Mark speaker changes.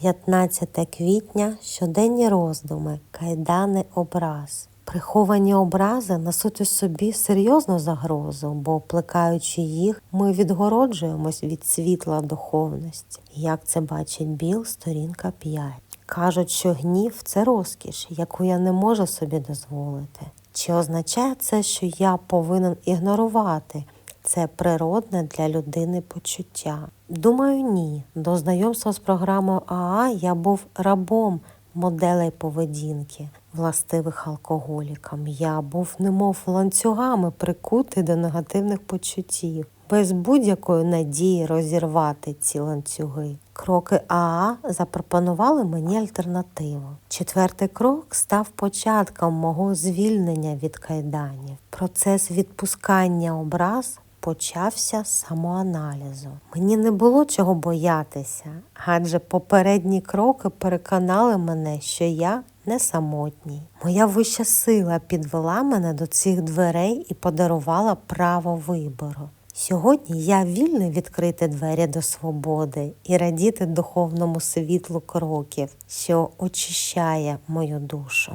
Speaker 1: 15 квітня, щоденні роздуми, кайдани образ. Приховані образи несуть у собі серйозну загрозу, бо плекаючи їх, ми відгороджуємось від світла духовності. Як це бачить Біл, сторінка 5. Кажуть, що гнів це розкіш, яку я не можу собі дозволити. Чи означає це, що я повинен ігнорувати це природне для людини почуття? Думаю, ні. До знайомства з програмою АА я був рабом моделей поведінки, властивих алкоголікам. Я був немов ланцюгами прикутий до негативних почуттів, без будь-якої надії розірвати ці ланцюги. Кроки АА запропонували мені альтернативу. Четвертий крок став початком мого звільнення від кайданів. Процес відпускання образ почався самоаналізу. Мені не було чого боятися, адже попередні кроки переконали мене, що я не самотній. Моя вища сила підвела мене до цих дверей і подарувала право вибору. Сьогодні я вільний відкрити двері до свободи і радіти духовному світлу кроків, що очищає мою душу.